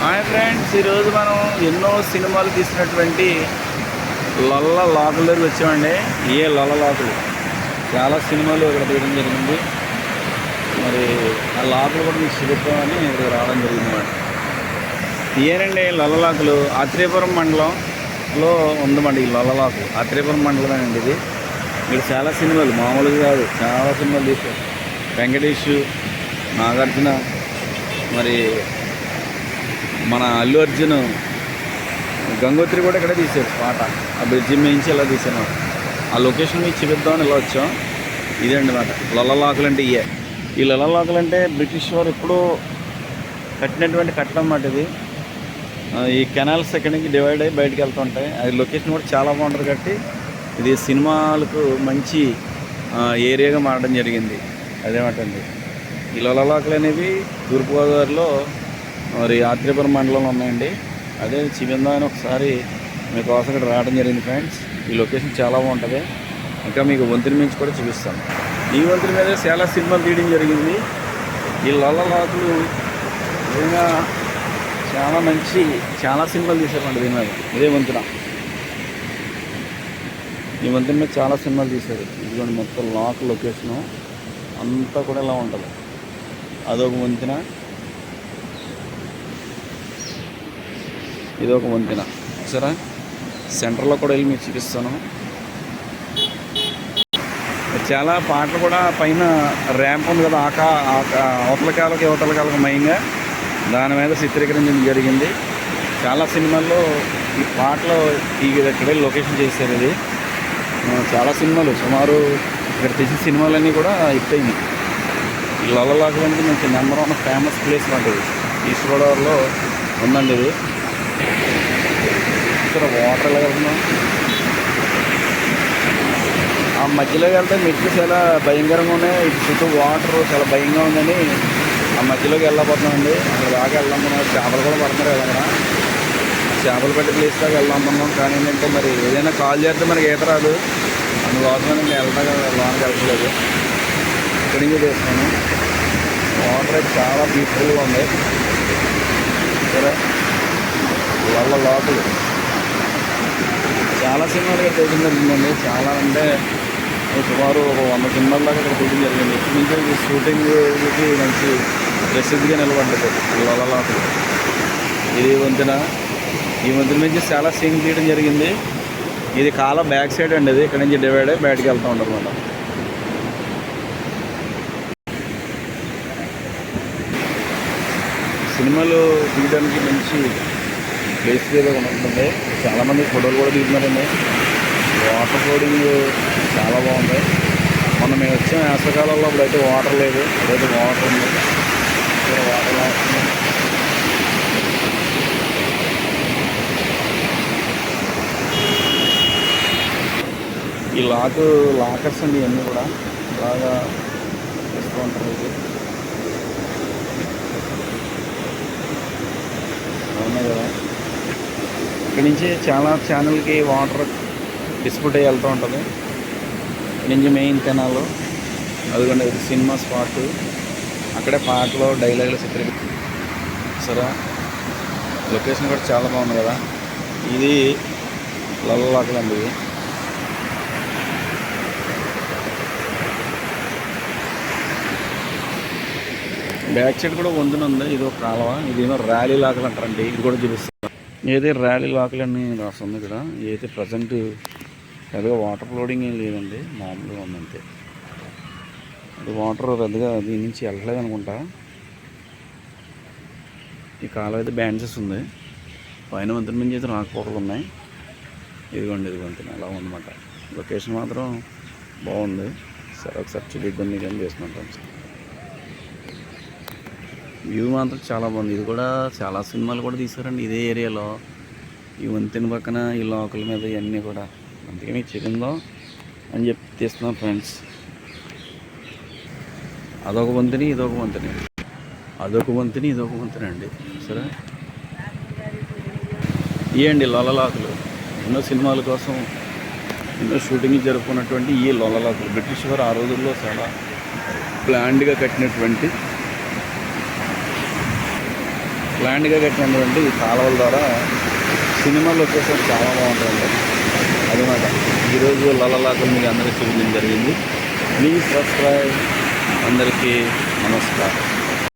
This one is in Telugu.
హాయ్ ఫ్రెండ్స్ ఈరోజు మనం ఎన్నో సినిమాలు తీసినటువంటి లల్ల లాకుల దగ్గర వచ్చామండి. ఏ లల్ల లాకులు? చాలా సినిమాలు ఇక్కడ తీయడం జరిగింది. మరి ఆ లాకులు కూడా మీకు చూపిద్దామని ఇక్కడ రావడం జరిగిందన్నమాట. ఏనండి ఏనండి లల్లలాకులు ఆత్రేయపురం మండలంలో ఉందన్నమాట ఈ లల్లలాకు ఆత్రేయపురం మండలమేనండి ఇది. ఇక్కడ చాలా సినిమాలు మామూలుగా కాదు చాలా సినిమాలు తీశారు. వెంకటేష్ నాగార్జున మరి మన అల్లు అర్జున్ గంగోత్రి కూడా ఇక్కడే తీశారు పాట. ఆ బ్రిడ్జి మేయించి ఇలా తీసాను ఆ లొకేషన్ మీకు చూపిద్దామని ఇలా వచ్చాం. ఇదండి మాట. లల్లలాకులు అంటే ఇయే. ఈ లల్లలాకులు అంటే బ్రిటిష్ వారు ఎప్పుడూ కట్టినటువంటి కట్టడం అన్నమాట ఇది. ఈ కెనాల్స్ ఎక్కడి నుంచి డివైడ్ అయ్యి బయటకు వెళ్తుంటాయి అది లొకేషన్ కూడా చాలా బాగుంటుంది కాబట్టి ఇది సినిమాలకు మంచి ఏరియాగా మారడం జరిగింది. అదేమాటండి ఈ లొలలాకులు అనేవి తూర్పుగోదావరిలో మరి ఆత్రేయపురం మండలంలో ఉన్నాయండి. అదే చివిందా అని ఒకసారి మీకోసం ఇక్కడ రావడం జరిగింది ఫ్రెండ్స్. ఈ లొకేషన్ చాలా బాగుంటుంది. ఇంకా మీకు వంతుని మించి కూడా చూపిస్తాను. ఈ వంతుని మీద చాలా సినిమాలు తీయడం జరిగింది. ఈ లొలలాకులు నిజంగా చాలా మంచి చాలా సినిమాలు తీశారండి దీని మీద. ఇదే వంతున. ఈ వంతున మీద చాలా సినిమాలు తీశారు. ఇదిగోండి మొత్తం లాక్ లొకేషను అంతా కూడా ఇలా ఉంటుంది. అదొక వంతెన. ఇది ఒక వంతెన. సరే? సెంటర్లో కూడా వెళ్ళి మీకు చూపిస్తాను. చాలా పాటలు కూడా పైన ర్యాంప్ ఉంది కదా ఆకా ఆకా అవతల కాలకి అవతల కాలకు మైన్గా దాని మీద చిత్రీకరించడం జరిగింది. చాలా సినిమాల్లో ఈ పాటలు ఈ ఇక్కడే లొకేషన్ చేశారు ఇది. చాలా సినిమాలు సుమారు ఇక్కడ తీసిన సినిమాలన్నీ కూడా అయిపోయినాయి ఈ లొల్లలాగా అంటే మంచి నెంబర్ వన్ ఫేమస్ ప్లేస్ లాంటిది ఈస్ట్ గోదావరిలో ఉందండి ఇది. ఇక్కడ వాటర్ ఎలా వెళ్తున్నాం ఆ మధ్యలోకి వెళ్తే మెట్లు చాలా భయంకరంగా ఉన్నాయి. ఇటు చుట్టూ వాటర్ చాలా భయంగా ఉందని ఆ మధ్యలోకి వెళ్ళబోతున్నామండి. అక్కడ దాకా వెళ్దాం మనం చేపలు కూడా పడుతున్నారు కదా అక్కడ. చేపలు పట్టే ప్లేస్ దాకా వెళ్దాం కానీ ఏంటంటే మరి ఏదైనా కాల్ చేస్తే మనకి ఈత రాదు. అందుకోసమే నేను వెళ్తా లోనికి వెళ్తలేదు. ఇక్కడి నుంచి చేస్తాను వాటర్ అయితే చాలా పీస్ఫుల్గా ఉంది. సరే. వాళ్ళ లోపలు. చాలా సినిమాలుగా ఇక్కడ జరిగిందండి. చాలా అంటే సుమారు ఒక వంద సినిమాల దాకా ఇక్కడ షూటింగ్ జరిగింది. ఇక్కడి నుంచి ఇది షూటింగ్కి మంచి ప్రసిద్ధిగా నిలబడ్డది లోపలు. ఇది వంతెన ఈ వంతెన నుంచి చాలా సీన్ తీయడం జరిగింది. ఇది కాలం బ్యాక్ సైడ్ అండి ఇది. ఇక్కడ నుంచి డివైడ్ అయ్యి బయటకు వెళ్తూ ఉంటుంది మనం సినిమాలు తీయడానికి మంచి ప్లేస్ ఏదో ఉంటుంది చాలామంది ఫోటోలు కూడా తీస్తున్నారండి వాటర్ ఫ్లోడింగ్ చాలా బాగుంది. మొన్న మేము వచ్చిన వేసవకాలంలో అప్పుడైతే వాటర్ లేదు. ఇప్పుడైతే వాటర్ ఉంది. ఇక్కడ వాటర్ లాస్తుంది ఈ లాక్ లాకర్స్ అండి ఇవన్నీ కూడా. బాగా ఇస్తూ ఉంటారు. ఇది అవునా కదా ఇక్కడ నుంచి చాలా ఛానల్కి వాటర్ డిస్ప్యూట్ అయ్యి వెళ్తూ ఉంటుంది. ఇక్కడ నుంచి మెయిన్ కెనాల్ అదిగోండి ఇది సినిమా స్పాట్ అక్కడే పాటలు డైలాగులు చిత్రీకరి సరే. లొకేషన్ కూడా చాలా బాగుంది కదా. ఇది లల్లలాకలు అండి ఇది. బ్యాక్ సైడ్ కూడా వంతున ఉంది. ఇది ఒక కాలువ. ఇదేమో ర్యాలీ లాకలు అంటారండి. ఇది కూడా చూపిస్తుంది ఏదైతే ర్యాలీ లాకలు అని రాస్తుంది ఇక్కడ. ఏదైతే ప్రజెంట్ పెద్దగా వాటర్ ఫ్లోడింగ్ ఏం లేదండి మామూలుగా ఉందంతే. అది వాటర్ పెద్దగా దీని నుంచి వెళ్ళలేదు అనుకుంటా. ఈ కాలం అయితే బ్యాండ్సెస్ ఉంది. పైన వంతున నుంచి అయితే రాకపోకలు ఉన్నాయి. ఇదిగోండి ఇదిగోండి అలా ఉందన్నమాట. లొకేషన్ మాత్రం బాగుంది. సరే ఒకసారి చూపిద్దాం మీకు అని చేస్తున్నాం వ్యూ మాత్రం చాలా బాగుంది. ఇది కూడా చాలా సినిమాలు కూడా తీసారండి ఇదే ఏరియాలో. ఈ వంతెన పక్కన ఈ లోకల్ మీద ఇవన్నీ కూడా. అందుకే మీకు అని చెప్పి తీస్తున్నాం ఫ్రెండ్స్. అదొక వంతెని ఇదొక వంతెని. అదొక వంతెని ఇదొక వంతెన అండి. సరే. ఇవ్వండి లొలలాకులు. ఎన్నో సినిమాల కోసం ఎన్నో షూటింగ్ జరుపుకున్నటువంటి ఈ లొలలాకులు. బ్రిటిష్ వారు ఆ రోజుల్లో చాలా ప్లాండ్గా కట్టినటువంటి ప్లాంట్గా కట్టినటువంటి ఈ కాలువల ద్వారా. సినిమా లొకేషన్ చాలా బాగుంటుంది. అదనమాట. ఈరోజు లలలాకులు మీకు అందరికీ చూపించడం జరిగింది. Please subscribe. అందరికీ నమస్కారం.